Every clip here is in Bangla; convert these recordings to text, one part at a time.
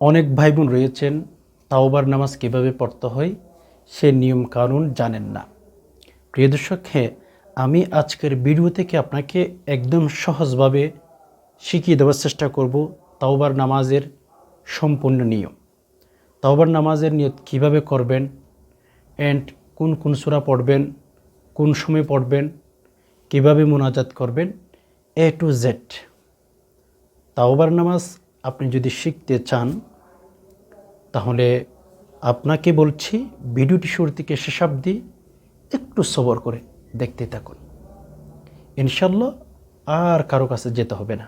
অনেক ভাই বোন রয়েছেন, তাওবার নামাজ কীভাবে পড়তে হয় সে নিয়ম কানুন জানেন না। প্রিয় দর্শক হ্যাঁ আমি আজকের ভিডিও থেকে আপনাকে একদম সহজভাবে শিখিয়ে দেওয়ার চেষ্টা করব তাওবার নামাজের সম্পূর্ণ নিয়ম। তাওবার নামাজের নিয়ত কীভাবে করবেন অ্যান্ড কোন কোন সূরা পড়বেন, কোন সময় পড়বেন, কীভাবে মোনাজাত করবেন এ টু জেড তাওবার নামাজ আপনি যদি শিখতে চান তাহলে আপনাকে বলছি, ভিডিওটি শুরু থেকে শেষ অবধি একটু সবর করে দেখতে থাকুন। ইনশাল্লাহ আর কারও কাছে যেতে হবে না।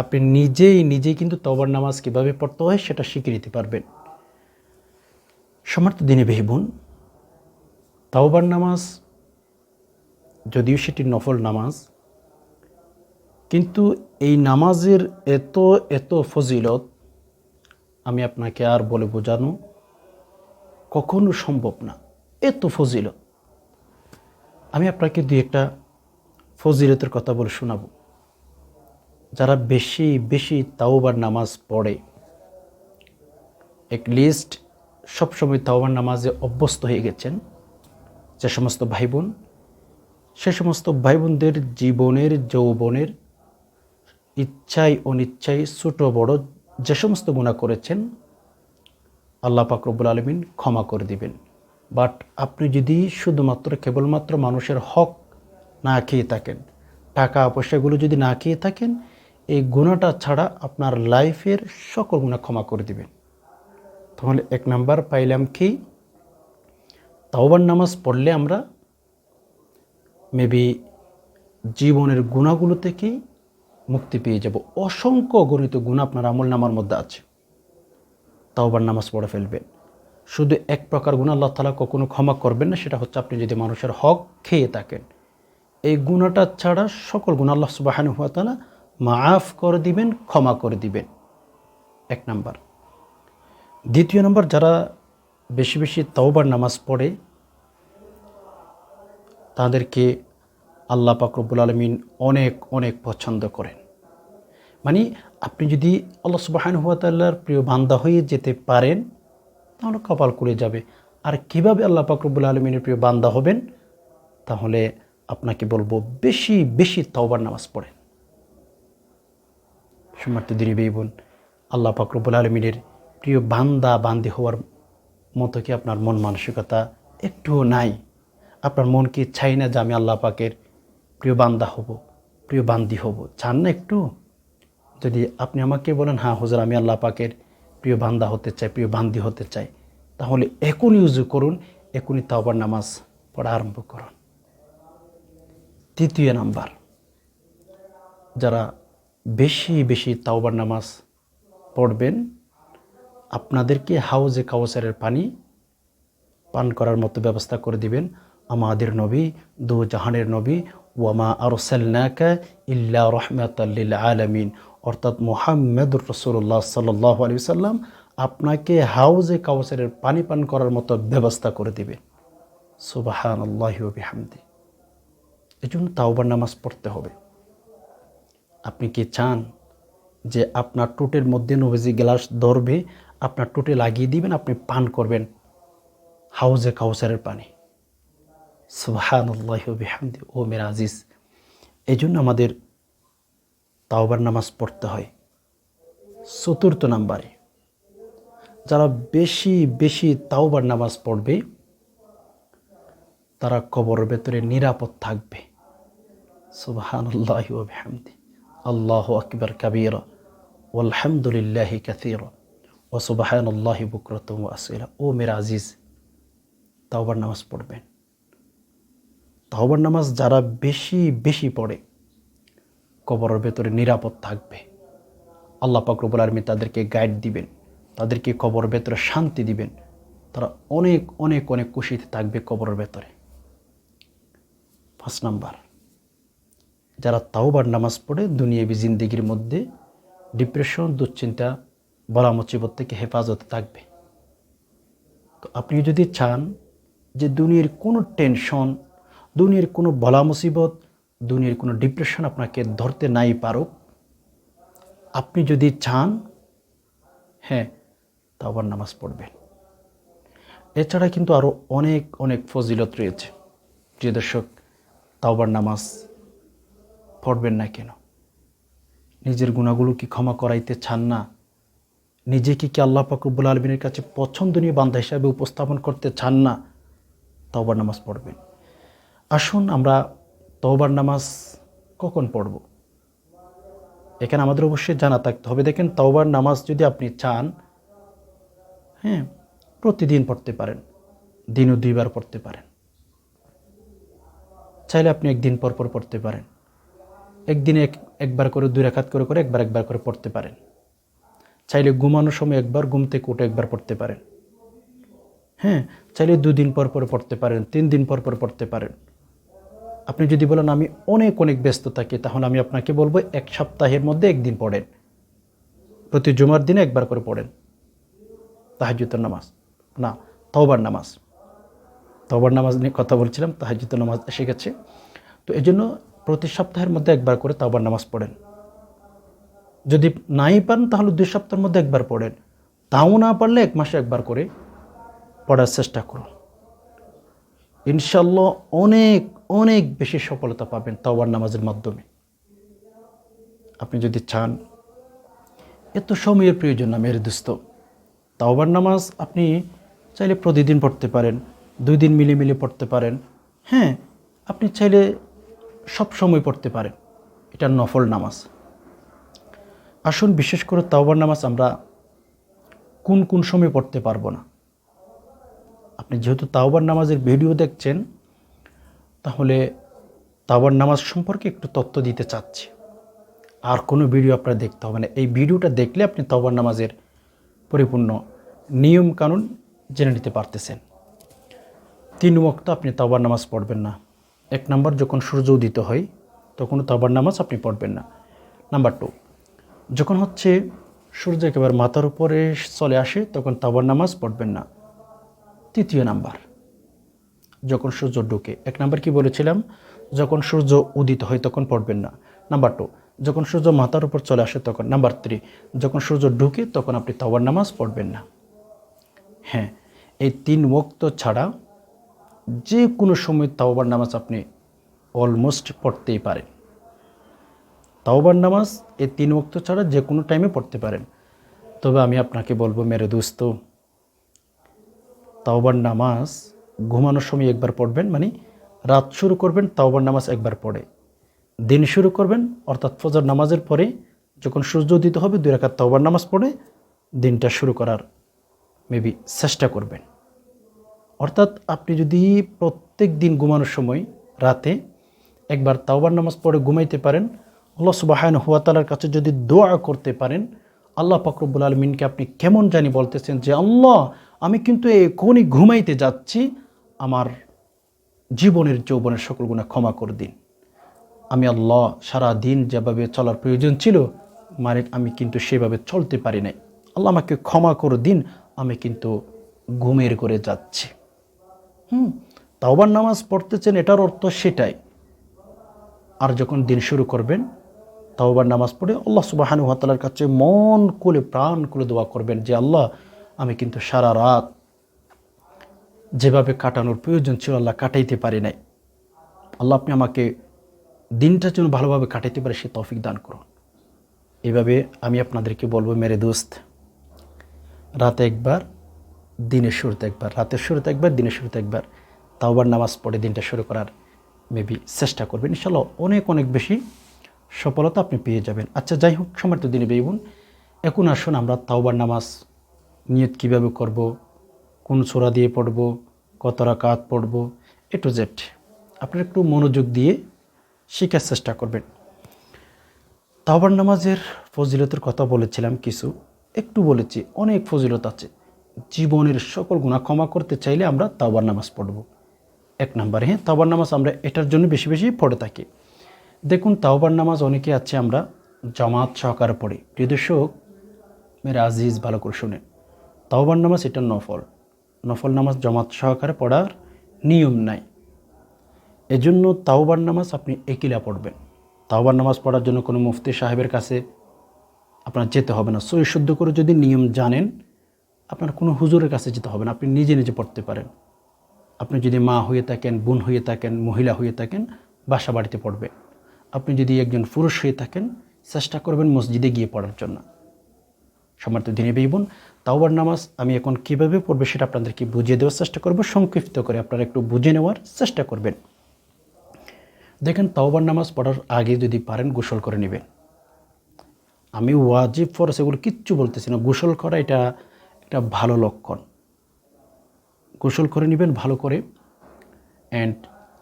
আপনি নিজেই নিজেই কিন্তু তবার নামাজ কীভাবে পড়তে হয় সেটা শিখে নিতে পারবেন। সমর্থ দিনে বেহিবুন তাওবার নামাজ, যদিও সেটি নফল নামাজ, কিন্তু এই নামাজের এত এত ফজিলত আমি আপনাকে আর বলে বোঝানো কখনো সম্ভব না। এত ফজিলত। আমি আপনাকে দুই একটা ফজিলতের কথা বলে শোনাবো। যারা বেশি বেশি তাওবার নামাজ পড়ে এক লিস্ট সবসময় তাওবার নামাজে অভ্যস্ত হয়ে গেছেন, যে সমস্ত ভাই বোন সে সমস্ত ভাই বোনদের জীবনের, যৌবনের ইচ্ছাই অনিচ্ছাই ছোট বড় যে সমস্ত গুণা করেছেন, আল্লাহ পাকরবুল আলমিন ক্ষমা করে দিবেন। বাট আপনি যদি শুধুমাত্র, কেবলমাত্র মানুষের হক না খেয়ে থাকেন, টাকা পয়সাগুলো যদি না খেয়ে থাকেন, এই গুণাটা ছাড়া আপনার লাইফের সকল গুণা ক্ষমা করে দিবেন। তাহলে এক নাম্বার পাইলাম কি? তাওবার নামাজ পড়লে আমরা মেবি জীবনের গুণাগুলো থেকেই মুক্তি পেয়ে যাব। অসংখ্য গণিত গুণ আপনার আমল নামার মধ্যে আছে। তাওবার নামাজ পড়ে ফেলবেন। শুধু এক প্রকার গুণ আল্লাহ তালা কখনো ক্ষমা করবেন না, সেটা হচ্ছে আপনি যদি মানুষের হক খেয়ে থাকেন। এই গুণাটা ছাড়া সকল গুণ আল্লাহ সুবাহান হুয়া তালা মাফ করে দিবেন, ক্ষমা করে দিবেন। এক নাম্বার। দ্বিতীয় নম্বর, যারা বেশি বেশি তাওবার নামাজ পড়ে, তাদেরকে আল্লাহ পাকরবুল আলমিন অনেক অনেক পছন্দ করেন। মানে আপনি যদি আল্লাহ সুবাহান হুয়াতাল্লাহর প্রিয় বান্দা হয়ে যেতে পারেন, তাহলে কপাল করে যাবে। আর কীভাবে আল্লাহ পাকরবুল আলমিনের প্রিয় বান্দা হবেন, তাহলে আপনাকে বলব বেশি বেশি তাওবার নামাজ পড়েন। সম্মানিত দিনী বেই বোন, আল্লাহ পাকরবুল আলমিনের প্রিয় বান্দা, বান্দি হওয়ার মতো কি আপনার মন মানসিকতা একটুও নাই? আপনার মন কি চাই না যে আমি আল্লাহ পাকের প্রিয় বান্দা হব, প্রিয় বান্দি হব। চান না একটু? যদি আপনি আমাকে বলেন হ্যাঁ হুজুর, আমি আল্লাহ পাকের প্রিয় বান্দা হতে চাই, প্রিয় বান্দি হতে চাই, তাহলে এখনই উজু করুন, এখনই তাওবার নামাজ পড়া আরম্ভ করুন। তৃতীয় নাম্বার, যারা বেশি বেশি তাওবার নামাজ পড়বেন, আপনাদেরকে হাউজে কাউসারের পানি পান করার মতো ব্যবস্থা করে দিবেন। আমাদের নবী, দু জাহানের নবী ওয়ামা আরসাল্লাকা ইল্লা রহমাতাল্লিল আলমিন অর্থাৎ মোহাম্মদুর রসুল্লাহ সাল্লাহ আলি সাল্লাম আপনাকে হাউজে কাউসারের পানি পান করার মতো ব্যবস্থা করে দিবে। সুবাহান আল্লাহামদি এই জন্য তাওবার নামাজ পড়তে হবে। আপনি কি চান যে আপনার টুটের মধ্যে নবীজি গ্লাস ধরবে, আপনার টুটে লাগিয়ে দিবেন, আপনি পান করবেন হাউজে কাউসারের পানি? সুবাহান আল্লাহামদি ও মেরা আজিজ এই জন্য আমাদের তাওবার নামাজ পড়তে হয়। চতুর্থ নাম্বারে, যারা বেশি বেশি তাওবার নামাজ পড়বে, তারা কবরের ভেতরে নিরাপদ থাকবে। সুবাহান আল্লাহামদি আল্লাহ আকবর কাবির। আলহামদুলিল্লাহি কাসির। ও সুবাহান আল্লাহি বুকরতম আসিলা ও মেরা আজিজ, তাওবার নামাজ পড়বেন। তাওবার নামাজ যারা বেশি বেশি পড়ে, কবরের ভেতরে নিরাপদ থাকবে। আল্লাহ পাকরবুল আলমী তাদেরকে গাইড দিবেন, তাদেরকে কবরের ভেতরে শান্তি দিবেন। তারা অনেক অনেক অনেক খুশিতে থাকবে কবরের ভেতরে। পাঁচ নাম্বার, যারা তাওবার নামাজ পড়ে দুনিয়াবি জিন্দিগির মধ্যে ডিপ্রেশন দুশ্চিন্তা, বলা মুসিবত থেকে হেফাজতে থাকবে। তো আপনি যদি চান যে দুনিয়ার কোনো টেনশন দুনিয়ার কোনো বলা মুসিবত, দুনিয়ার কোনো ডিপ্রেশন আপনাকে ধরতে নাই পারুক। আপনি যদি চান হ্যাঁ তাওবার নামাজ পড়বেন। এছাড়া কিন্তু আরও অনেক অনেক ফজিলত রয়েছে। যে দর্শক, তাওবার নামাজ পড়বেন না কেন? নিজের গুণাগুলো কি ক্ষমা করাইতে চান না? নিজেকে কি আল্লাহ পাকুবুল আলমিনের কাছে পছন্দনীয় বান্ধা হিসাবে উপস্থাপন করতে চান না? তওবার নামাজ পড়বেন। আসুন আমরা তওবার নামাজ কখন পড়ব? এখানে আমাদের অবশ্যই জানা থাকতে হবে। দেখেন, তওবার নামাজ যদি আপনি চান হ্যাঁ প্রতিদিন পড়তে পারেন, দিনও দুইবার পড়তে পারেন। চাইলে আপনি একদিন পর পর পড়তে পারেন। একদিনে এক, একবার করে, দুই রেখাত করে করে একবার একবার করে পড়তে পারেন। চাইলে ঘুমানোর সময় একবার, ঘুম থেকে উঠে একবার পড়তে পারেন। হ্যাঁ চাইলে দুদিন পর পর পড়তে পারেন তিন দিন পর পর পড়তে পারেন। আপনি যদি বলেন আমি অনেক অনেক ব্যস্ত থাকি, তাহলে আমি আপনাকে বলব এক সপ্তাহের মধ্যে একদিন পড়েন। প্রতি জুমার দিনে একবার করে পড়েন। তাহাজুতের নামাজ। না, তওবার নামাজ। তওবার নামাজ নিয়ে কথা বলছিলাম তাহাজুতের নামাজ এসে গেছে। তো এই জন্য প্রতি সপ্তাহের মধ্যে একবার করে তওবার নামাজ পড়েন। যদি নাই পান, তাহলে দুই সপ্তাহের মধ্যে একবার পড়েন। তাও না পারলে এক মাসে একবার করে পড়ার চেষ্টা করুন। ইনশাল্লাহ অনেক অনেক বেশি সফলতা পাবেন তাওবার নামাজের মাধ্যমে। আপনি যদি চান, এত সময়ের প্রয়োজন না মেরে দোস্ত। তাওবার নামাজ আপনি চাইলে প্রতিদিন পড়তে পারেন, দুই দিন মিলে মিলে পড়তে পারেন। হ্যাঁ আপনি চাইলে সব সময় পড়তে পারেন। এটা নফল নামাজ। আসুন, বিশেষ করে তাওবার নামাজ আমরা কোন কোন সময় পড়তে পারব না। আপনি যেহেতু তাওবার নামাজের ভিডিও দেখছেন তাহলে তাওবার নামাজ সম্পর্কে একটু তথ্য দিতে চাচ্ছি। আর কোনো ভিডিও আপনার দেখতে হবে না। এই ভিডিওটা দেখলে আপনি তাওবার নামাজের পরিপূর্ণ নিয়ম কানুন জেনে নিতে পারতেছেন। তিন ওয়াক্ত আপনি তাওবার নামাজ পড়বেন না। এক নাম্বার, যখন সূর্য উদিত হয়, তখন তাওবার নামাজ আপনি পড়বেন না। নাম্বার টু, যখন হচ্ছে সূর্য একেবারে মাথার উপরে চলে আসে, তখন তাওবার নামাজ পড়বেন না। তৃতীয় নাম্বার যখন সূর্য ঢুকে। এক নাম্বার কি বলেছিলাম? যখন সূর্য উদিত হয় তখন পড়বেন না। নাম্বার টু যখন সূর্য মাথার উপর চলে আসে তখন, নাম্বার থ্রি যখন সূর্য ঢুকে তখন আপনি তাওবার নামাজ পড়বেন না। হ্যাঁ এই তিন ওক্ত ছাড়া যে কোনো সময় তাওবার নামাজ আপনি অলমোস্ট পড়তেই পারেন। তাওবার নামাজ এই তিন ওক্ত ছাড়া যে কোনো টাইমে পড়তে পারেন। তবে আমি আপনাকে বলব, মেরে দোস্ত, তাওবার নামাজ ঘুমানোর সময় একবার পড়বেন মানে রাত শুরু করবেন, তাওবার নামাজ একবার পড়ে। দিন শুরু করবেন, অর্থাৎ ফজর নামাজের পরে যখন সূর্য দিতে হবে, দুই রাকাত তাওবার নামাজ পড়ে, দিনটা শুরু করার মেবি চেষ্টা করবেন। অর্থাৎ আপনি যদি প্রত্যেক দিন ঘুমানোর সময় রাতে একবার তাওবার নামাজ পড়ে ঘুমাইতে পারেন, আল্লাহ সুবাহান হুয়াতালার কাছে যদি দোয়া করতে পারেন, আল্লাহ ফকরবুল আলমিনকে আপনি কেমন জানি বলতেছেন যে, আল্লাহ, আমি কিন্তু এখনই ঘুমাইতে যাচ্ছি আমার জীবনের যৌবনের সকল গুণা ক্ষমা করে দিন। আমি আল্লাহ সারা দিন যেভাবে চলার প্রয়োজন ছিল মালিক আমি কিন্তু সেভাবে চলতে পারি নাই। আল্লাহ আমাকে ক্ষমা করে দিন, আমি কিন্তু ঘুমের করে যাচ্ছি। হুম, তাওবার নামাজ পড়তেছেন এটার অর্থ সেটাই। আর যখন দিন শুরু করবেন, তাওবার নামাজ পড়ে আল্লাহ সুবাহানু হাতালার কাছে মন খুলে প্রাণ খুলে দোয়া করবেন যে, আল্লাহ, আমি কিন্তু সারা রাত যেভাবে কাটানোর প্রয়োজন ছিল আল্লাহ কাটাইতে পারি নাই। আল্লাহ আপনি আমাকে দিনটা যেন ভালোভাবে কাটাইতে পারে, সে তৌফিক দান করুন। এভাবে আমি আপনাদেরকে বলব, মেরে দোস্ত, রাতে একবার, দিনের শুরুতে একবার, রাতের শুরুতে একবার, দিনের শুরুতে একবার, তাওবার নামাজ পড়ে দিনটা শুরু করার মেবি চেষ্টা করবেন। ইনশাল্লাহ অনেক অনেক বেশি সফলতা আপনি পেয়ে যাবেন। আচ্ছা যাই হোক সমর্থ দিনে বেইবুন এখন আসুন আমরা তাওবার নামাজ নিয়ত কীভাবে করব কোন সোরা দিয়ে পড়ব, কত রাকাত পড়ব, এ টু জেড আপনারা একটু মনোযোগ দিয়ে শেখার চেষ্টা করবেন। তাওবার নামাজের ফজিলতের কথা বলেছিলাম কিছু, একটু বলেছি, অনেক ফজিলত আছে। জীবনের সকল গুণা ক্ষমা করতে চাইলে আমরা তাওবার নামাজ পড়ব। এক নম্বরে হ্যাঁ তাওবার নামাজ আমরা এটার জন্য বেশি বেশি পড়ে থাকি। দেখুন, তাওবার নামাজ অনেকে আছে আমরা জামাত সহকারে পড়ি। প্রিয় দর্শক মেরে আজিজ ভালো করে শুনেন। তাওবার নামাজ এটা নফল। নফল নামাজ জামাত সহকারে পড়ার নিয়ম নাই। এজন্য তাওবার নামাজ আপনি একিলা পড়বেন। তাওবার নামাজ পড়ার জন্য কোনো মুফতি সাহেবের কাছে আপনার যেতে হবে না। সই শুদ্ধ করে যদি নিয়ম জানেন, আপনার কোনো হুজুরের কাছে যেতে হবে না। আপনি নিজে নিজে পড়তে পারেন। আপনি যদি মা হয়ে থাকেন, বোন হয়ে থাকেন, মহিলা হয়ে থাকেন, বাসা বাড়িতে পড়বে আপনি যদি একজন পুরুষ হয়ে থাকেন, চেষ্টা করবেন মসজিদে গিয়ে পড়ার জন্য। সমর্থ দিনে বোন তাওবার নামাজ আমি এখন কীভাবে পড়বে সেটা আপনাদেরকে বুঝিয়ে দেওয়ার চেষ্টা করব, সংক্ষিপ্ত করে আপনারা একটু বুঝে নেওয়ার চেষ্টা করবেন। দেখেন, তাওবার নামাজ পড়ার আগে যদি পারেন গোসল করে নেবেন। আমি ওয়াজিব ফরস এগুলো কিচ্ছু বলতেছি না, গোসল করা এটা একটা ভালো লক্ষণ। গোসল করে নেবেন ভালো করে অ্যান্ড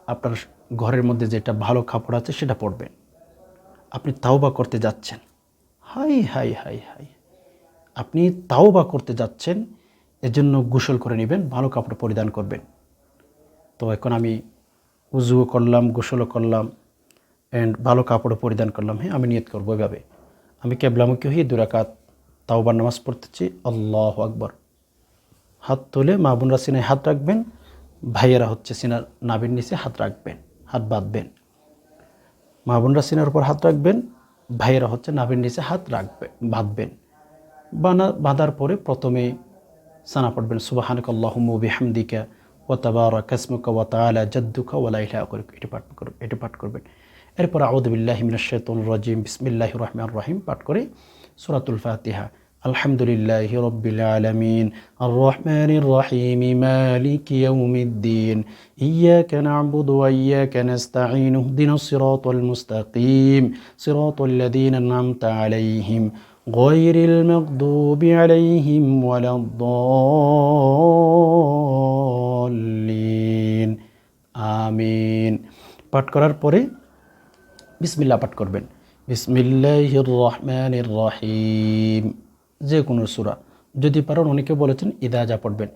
আপনার ঘরের মধ্যে যেটা ভালো কাপড় আছে সেটা পরবেন। আপনি তাওবা করতে যাচ্ছেন। হাই হাই হাই হাই। আপনি তাও বা করতে যাচ্ছেন, এজন্য গোসল করে নেবেন, ভালো কাপড় পরিধান করবেন। তো এখন আমি উজুও করলাম, গোসলও করলাম অ্যান্ড ভালো কাপড়ও পরিধান করলাম। হ্যাঁ আমি নিয়ত করব এভাবে। আমি কেবলাম কেবলামুখী হয়ে দুরাকাত তাওবার নামাজ পড়তেছি। আল্লাহ আকবর। হাত তুলে মা বোনরা সিনায় হাত রাখবেন, ভাইয়েরা হচ্ছে সিনার নাবির নিচে হাত রাখবেন, হাত বাঁধবেন। মা বোনরা সিনার উপর হাত রাখবেন, ভাইয়েরা হচ্ছে নাবির নিচে হাত রাখবে, বাঁধবেন। বানা, বাঁধার পরে প্রথমে সানা পড়বেন সুবাহানক আল্লাহমু বিহামদিকা ও তাবারা কাসমুকা ওয়া তাআলা জাদ্দুকা ওয়া লা ইলাহা গায়রুক এটি পাঠ করবেন এটি পাঠ করবেন। এরপর আউযুবিল্লাহি মিনাশ শাইতানির রাজিম, বিসমিল্লাহির রহমানির রহিম পাঠ করে সূরাতুল ফাতিহা। আলহামদুলিল্লাহি রাব্বিল আলামিন। আর রহমানির রহিম। মালিকি ইয়াউমিদ্দিন। ইয়াকা না'বুদু ওয়া ইয়াকা নাস্তাঈন। ইহদিনাস সিরাতাল মুস্তাকিম। সিরাতাল লাযীনা আন'আমতা আলাইহিম। غير المغضوب عليهم ولا الضالين আমিন পাঠ করার পরে বিসমিল্লাহ পাঠ করবেন বিসমিল্লাহির রহমানির রহিম যে কোনো সূরা যদি পারেন অনেকে বলেছেন ইদা যা পড়বেন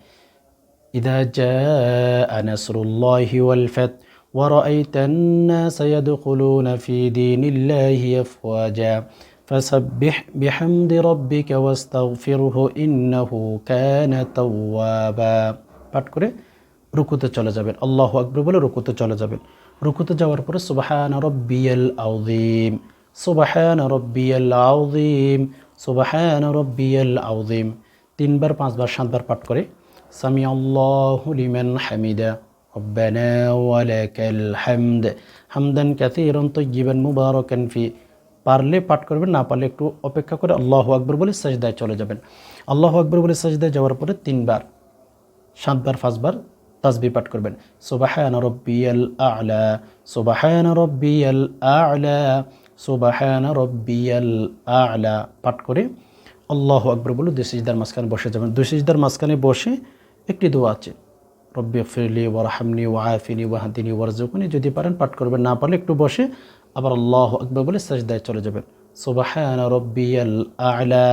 ইদা জাআ নাসরুল্লাহি ওয়াল ফাত ورأيت الناس يدخلون في دين الله أفواجا فسبح بحمد ربك واستغفره إنه كان توابا পাঠ করে রুকুতে চলে যাবেন আল্লাহ আকবর বলে রুকুতে চলে যাবেন রুকুতে যাওয়ার পরে সুবাহান রব্বিয়াল আউজিম সুবাহান রব্বিয়াল আউজিম সুবাহান রব্বিয়াল আউজিম তিনবার পাঁচবার সাতবার পাঠ করে সামি আল্লাহ লিমান হামিদা ربنا ولك الحمد حمدا كثيرا طيبا مباركا فيه পারলে পাঠ করবেন, না পারলে একটু অপেক্ষা করে আল্লাহ আকবর বলে সাজদায় চলে যাবেন। আল্লাহ আকবর বলে সাজদায় যাওয়ার পরে তিনবার, সাতবার, পাঁচবার তাসবি পাঠ করবেন। সুবাহান রব্বিয়াল আলা, সুবাহান রব্বিয়াল আলা, সুবাহান রব্বিয়াল আলা পাঠ করে আল্লাহ আকবর বলে দুই সিজদার মাঝখানে বসে যাবেন। দুই সিজদার মাঝখানে বসে একটি দোয়া আছে, রব্বি ফিরলি ওয়ারহামনি ওয়াফিনি ওয়াহাদিনী ওয়ারজুকনি যদি পারেন পাঠ করবেন, না পারলে একটু বসে আবার আল্লাহ আকবর বলে সাজদায় চলে যাবেন। সুবাহান রব্বিয়াল আলা,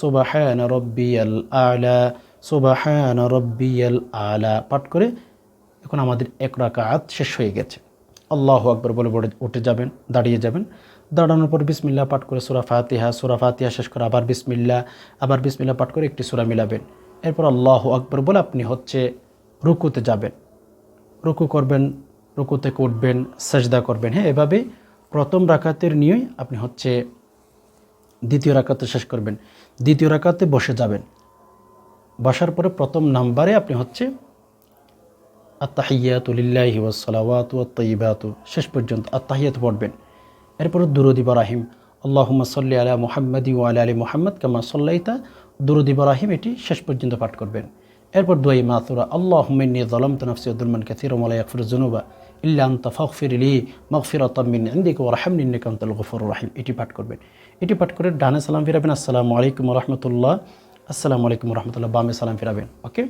সুবাহান রব্বিয়াল আলা, সুবাহান রব্বিয়াল আলা। পাঠ করে এখন আমাদের এক রাকাত শেষ হয়ে গেছে। আল্লাহ আকবর বলে উঠে যাবেন, দাঁড়িয়ে যাবেন। দাঁড়ানোর পর বিসমিল্লা পাঠ করে সুরা ফাতিহা সুরা ফাতিহা শেষ করে আবার বিসমিল্লা আবার বিসমিল্লা পাঠ করে একটি সুরা মিলাবেন। এরপর আল্লাহ আকবর বলে আপনি হচ্ছে রুকুতে যাবেন। রুকু করবেন, রুকুতে উঠবেন, সাজদা করবেন। হ্যাঁ এভাবে প্রথম রাকাতের নিয়েই আপনি হচ্ছে দ্বিতীয় রাকাতে শেষ করবেন। দ্বিতীয় রাকাতে বসে যাবেন। বসার পরে প্রথম নাম্বারে আপনি হচ্ছে আত্মাহিয়াতুলিল্লাহি ওয়াসালাওয়াত তৈবাতু শেষ পর্যন্ত আত্মাহিয়াত পড়বেন। এরপরে দুরুদ ইব্রাহিম। আল্লাহুম্মা সাল্লি আলা মুহাম্মাদি ওয়া আলা মুহাম্মদ কামা সাল্লাইতা। দুরুদ ইব্রাহিম এটি শেষ পর্যন্ত পাঠ করবেন। এরপর দোয়াই মাতুরা আল্লাহ হুমিনী জলম তনফসি উদ্দুলমান কাসির মালা ইয়াকফির জুনুবা ইল্লা আনতা ফাগফির লি মাগফিরাতাম মিন ইনদিকা ওয়া রাহমনি ইন্নাকা আনতাল গফুরুর রাহিম এটি পাঠ করবেন। এটি পাঠ করে ডানে সালাম ফিরাবেন। আসসালামু আলাইকুম রাহমাতুল্লাহ আসসালামু আলাইকুম রাহমাতুল্লাহ বামে সালাম ফিরাবেন। ওকে?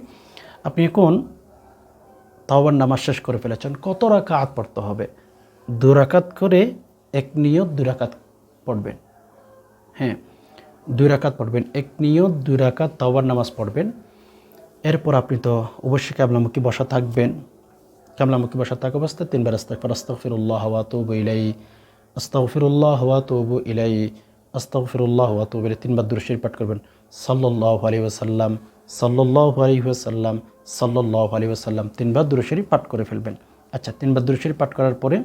আপনি এখন তাওবার নামাজ শেষ করে ফেলেছেন। কত রাকাত পড়তে হবে? দু রাকাত করে এক নিয়ত দুই রাকাত পড়বেন। হ্যাঁ দুই রাকাত পড়বেন। এক নিয়ত দুই রাকাত তাওবার নামাজ পড়বেন। এরপর আপনি তো অবশ্যই ক্যাবলামুখী বসা থাকবেন। ক্যাবলামুখী বসা থাকা অবস্থায় তিনবার আস্তাকফর আস্তাগফিরুল্লাহ ওয়া তুবু ইলাই আস্তাগফিরুল্লাহ ওয়া তুবু ইলাই আস্তাগফিরুল্লাহ ওয়া তুবু ইলাই তিনবার দুরুশরীফ পাঠ করবেন। সাল্লাল্লাহু আলাইহি ওয়াসাল্লাম, সাল্লাল্লাহু আলাইহি ওয়াসাল্লাম, সাল্লাল্লাহু আলাইহি ওয়াসাল্লাম, তিনবার দুরুশরীফ পাঠ করে ফেলবেন। আচ্ছা তিনবার দুরুশরীফ পাঠ করার পরে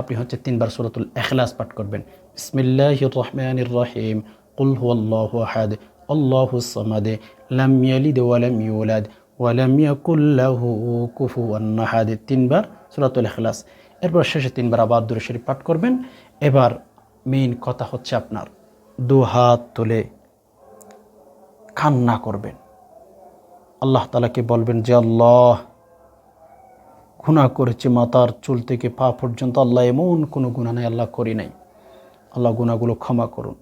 আপনি হচ্ছে তিনবার সূরাতুল ইখলাস পাঠ করবেন। বিসমিল্লাহির রহমানির রহিম, কুল হু আল্লাহ আহাদ, আল্লাহু সামাদে, লাম ইয়ালিদ ওয়ালাম ইউলাদ তিনবার সূরাতুল ইখলাস। এরপর শেষে তিনবার আবার দূরে শরীফ পাঠ করবেন। এবার মেইন কথা হচ্ছে আপনার, দু হাত তুলে কান্না করবেন। আল্লাহ তালাকে বলবেন যে, আল্লাহ গুণা করেছি, মাথার চুল থেকে পা পর্যন্ত আল্লাহ এমন কোনো গুণা নেই, আল্লাহ করি নাই। আল্লাহ গুণাগুলো ক্ষমা করুন।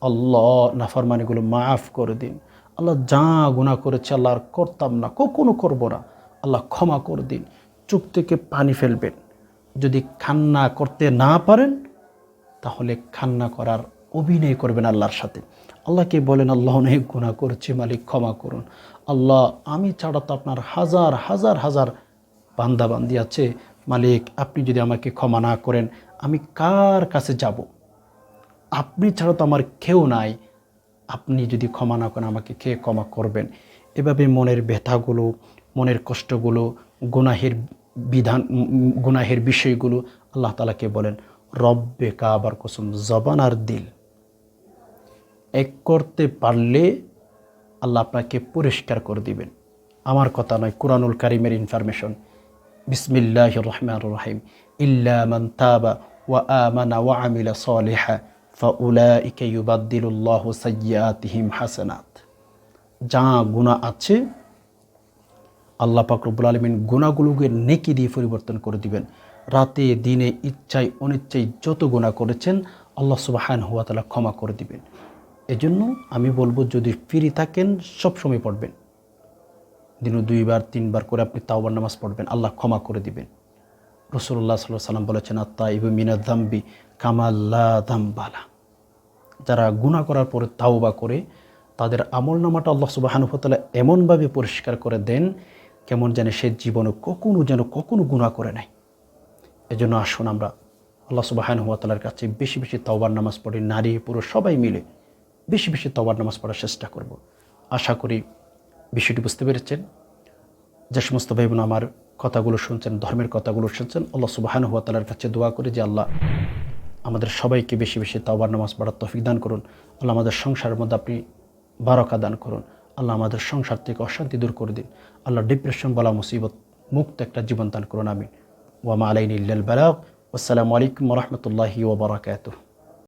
আল্লাহ নাফরমানিগুলো মাফ করে দিন। আল্লাহ যা গুণা করেছে আল্লাহ আর করতাম না, কখনো করব না। আল্লাহ ক্ষমা করে দিন, চুপ থেকে পানি ফেলবেন। যদি খান্না করতে না পারেন, তাহলে খান্না করার অভিনয় করবেন আল্লাহর সাথে। আল্লাহকে বলেন, আল্লাহ অনেক গুণা করেছি, মালিক, ক্ষমা করুন। আল্লাহ, আমি ছাড়া তো আপনার হাজার হাজার হাজার বান্দাবান্দি আছে। মালিক, আপনি যদি আমাকে ক্ষমা না করেন, আমি কার কাছে যাব? আপনি ছাড়া তো আমার কেউ নাই। আপনি যদি ক্ষমা না করেন, আমাকে কে ক্ষমা করবেন? এভাবে মনের ব্যথাগুলো, মনের কষ্টগুলো, গুনাহের বিধান, গুনাহের বিষয়গুলো আল্লাহ তালাকে বলেন, রব্বে কাবার কসম, জবান আর দিল। এক করতে পারলে আল্লাহ আপনাকে পরিষ্কার করে দিবেন। আমার কথা নয়, কুরআনুল কারিমের ইনফরমেশন বিসমিল্লাহ রহমান রহিম। ইল্লা মান তাবা ওয়া আমানা ওয়া আমিলা সালিহা। ফাউলাইকা ইউবাদদিলুল্লাহু সাইয়্যাতিহিম হাসানাত। যা গুনাহ আছে, আল্লাহ পাক রব্বুল আলমিন গুণাগুলোকে নেকি দিয়ে পরিবর্তন করে দিবেন। রাতে, দিনে, ইচ্ছায়, অনিচ্ছায় যত গুণা করেছেন, আল্লাহ সুবাহান হুয়া তালা ক্ষমা করে দিবেন। এজন্য আমি বলব, যদি ফ্রি থাকেন, সব সময় পড়বেন। দিনও দুইবার, তিনবার করে আপনি তাওবার নামাজ পড়বেন, আল্লাহ ক্ষমা করে দিবেন। রসুল্লাহ সাল্লাহ সাল্লাম বলেছেন আত্মা ইবু মিনা দাম্বি কামাল্লা দাম্বালা। যারা গুণা করার পরে তাওবা করে, তাদের আমল নামাটা আল্লাহ সুবাহানুফতলা এমনভাবে পরিষ্কার করে দেন, কেমন যেন সে জীবনে কখনো যেন কখনো গুণা করে নাই। এজন্য আসুন আমরা আল্লাহ সুবাহানুয়াতালার কাছে বেশি বেশি তওবার নামাজ পড়ি, নারী পুরুষ সবাই মিলে বেশি বেশি তওবার নামাজ পড়ার চেষ্টা করব। আশা করি বিষয়টি বুঝতে পেরেছেন। যে সমস্ত ভাই আমার কথাগুলো শুনছেন, ধর্মের কথাগুলো শুনছেন। আল্লাহ সুবাহানুয়াতালার কাছে দোয়া করি যে আল্লাহ আমাদের সবাইকে বেশি বেশি তাওবার নামাজ পড়ার তফিক দান করুন। আল্লাহ আমাদের সংসারের মধ্যে আপনি বারকা দান করুন। আল্লাহ আমাদের সংসার থেকে অশান্তি দূর করে দিন। আল্লাহ ডিপ্রেশন বলা, মুসিবত মুক্ত একটা জীবন দান করুন আমি ওয়ামা আলাইন ইল্লাল বালাগ। আসসালামু আলাইকুম রহমতুল্লাহি ওবরাকাতুহ